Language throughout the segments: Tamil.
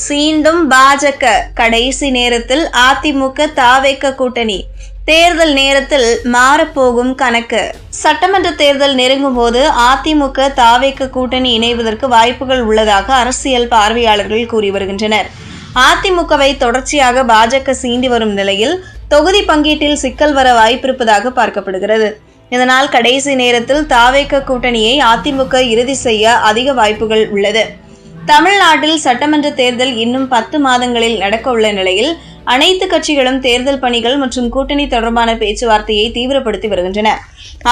சீண்டும் பாஜக. கடைசி நேரத்தில் அதிமுக தாவேக்க கூட்டணி. தேர்தல் நேரத்தில் மாறப்போகும் கணக்கு. சட்டமன்ற தேர்தல் நெருங்கும் போது அதிமுக தாவேக்க கூட்டணி இணைவதற்கு வாய்ப்புகள் உள்ளதாக அரசியல் பார்வையாளர்கள் கூறி வருகின்றனர். அதிமுகவை தொடர்ச்சியாக பாஜக சீண்டி வரும் நிலையில் தொகுதி பங்கீட்டில் சிக்கல் வர வாய்ப்பிருப்பதாக பார்க்கப்படுகிறது. இதனால் கடைசி நேரத்தில் தாவேக்க கூட்டணியை அதிமுக இறுதி செய்ய அதிக வாய்ப்புகள் உள்ளது. தமிழ்நாட்டில் சட்டமன்ற தேர்தல் இன்னும் பத்து மாதங்களில் நடக்க உள்ள நிலையில் அனைத்து கட்சிகளும் தேர்தல் பணிகள் மற்றும் கூட்டணி தொடர்பான பேச்சுவார்த்தையை தீவிரப்படுத்தி வருகின்றன.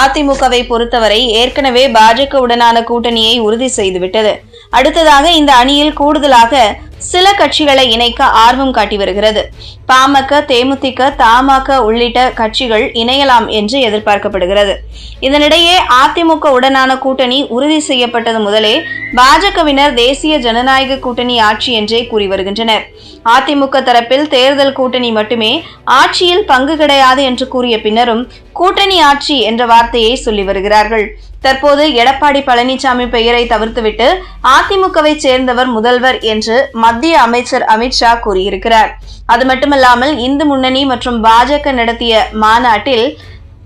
அதிமுகவை பொறுத்தவரை ஏற்கனவே பாஜகவுடனான கூட்டணியை உறுதி செய்துவிட்டது. அடுத்ததாக இந்த அணியில் கூடுதலாக சில கட்சிகளை இணைக்க ஆர்வம் காட்டி வருகிறது. பாமக தேமுதிக தமாக உள்ளிட்ட கட்சிகள் இணையலாம் என்று எதிர்பார்க்கப்படுகிறது. இதனிடையே அதிமுக உடனான கூட்டணி உறுதி செய்யப்பட்டது முதலே பாஜகவினர் தேசிய ஜனநாயக கூட்டணி ஆட்சி என்றே கூறி வருகின்றனர். அதிமுக தரப்பில் தேர்தல் கூட்டணி மட்டுமே ஆட்சியில் பங்கு கிடையாது என்று கூறிய பின்னரும் கூட்டணி ஆட்சி என்ற வார்த்தையை சொல்லி வருகிறார்கள். தற்போது எடப்பாடி பழனிசாமி பெயரை தவிர்த்துவிட்டு அதிமுகவை சேர்ந்தவர் முதல்வர் என்று மத்திய அமைச்சர் அமித்ஷா கூறியிருக்கிறார். அது மட்டுமல்லாமல் இந்து முன்னணி மற்றும் பாஜக நடத்திய மாநாட்டில்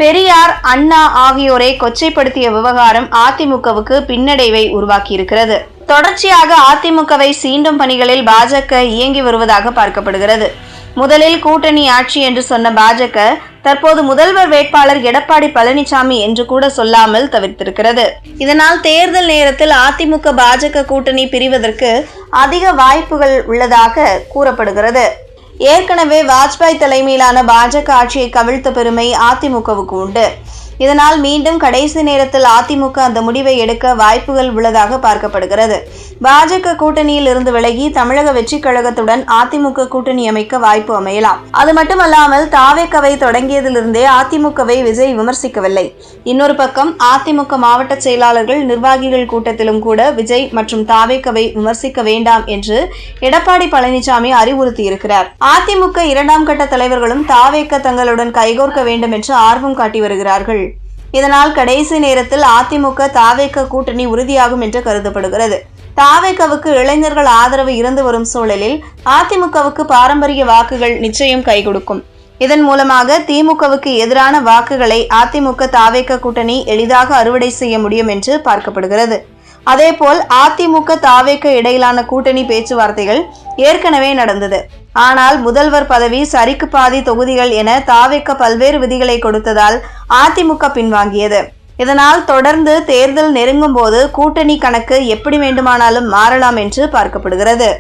பெரியார் அண்ணா ஆகியோரை கொச்சைப்படுத்திய விவகாரம் அதிமுகவுக்கு பின்னடைவை உருவாக்கியிருக்கிறது. தொடர்ச்சியாக அதிமுகவை சீண்டும் பணிகளில் பாஜக இயங்கி வருவதாக பார்க்கப்படுகிறது. முதலில் கூட்டணி ஆட்சி என்று சொன்ன பாஜக தற்போது முதல்வர் வேட்பாளர் எடப்பாடி பழனிசாமி என்று கூட சொல்லாமல் தவிர்த்திருக்கிறது. இதனால் தேர்தல் நேரத்தில் அதிமுக பாஜக கூட்டணி பிரிவதற்கு அதிக வாய்ப்புகள் உள்ளதாக கூறப்படுகிறது. ஏற்கனவே வாஜ்பாய் தலைமையிலான பாஜக ஆட்சியை கவிழ்த்த பெருமை அதிமுகவுக்கு உண்டு. இதனால் மீண்டும் கடைசி நேரத்தில் அதிமுக அந்த முடிவை எடுக்க வாய்ப்புகள் உள்ளதாக பார்க்கப்படுகிறது. பாஜக கூட்டணியில் இருந்து விலகி தமிழக வெற்றி கழகத்துடன் அதிமுக கூட்டணி அமைக்க வாய்ப்பு அமையலாம். அது மட்டுமல்லாமல் தாவேக்கவை தொடங்கியதிலிருந்தே அதிமுகவை விஜய் விமர்சிக்கவில்லை. இன்னொரு பக்கம் அதிமுக மாவட்ட செயலாளர்கள் நிர்வாகிகள் கூட்டத்திலும் கூட விஜய் மற்றும் தாவேக்கவை விமர்சிக்க வேண்டாம் என்று எடப்பாடி பழனிசாமி அறிவுறுத்தியிருக்கிறார். அதிமுக இரண்டாம் கட்ட தலைவர்களும் தாவேக்க தங்களுடன் கைகோர்க்க வேண்டும் என்று ஆர்வம் காட்டி வருகிறார்கள். இதனால் கடைசி நேரத்தில் அதிமுக தாவேக்க கூட்டணி உறுதியாகும் என்று கருதப்படுகிறது. தாவேக்கவுக்கு இளைஞர்கள் ஆதரவு இருந்து வரும் சூழலில் அதிமுகவுக்கு பாரம்பரிய வாக்குகள் நிச்சயம் கைகொடுக்கும் இதன் மூலமாக திமுகவுக்கு எதிரான வாக்குகளை அதிமுக தாவேக்க கூட்டணி எளிதாக அறுவடை செய்ய முடியும் என்று பார்க்கப்படுகிறது. அதேபோல் அதிமுக தாவேக்க இடையிலான கூட்டணி பேச்சுவார்த்தைகள் ஏற்கனவே நடந்தது. ஆனால் முதல்வர் பதவி சரிக்கு பாதி தொகுதிகள் என தாவிக்க பல்வேறு விதிகளை கொடுத்ததால் அதிமுக பின்வாங்கியது. இதனால் தொடர்ந்து தேர்தல் நெருங்கும் போது கூட்டணி கணக்கு எப்படி வேண்டுமானாலும் மாறலாம் என்று பார்க்கப்படுகிறது.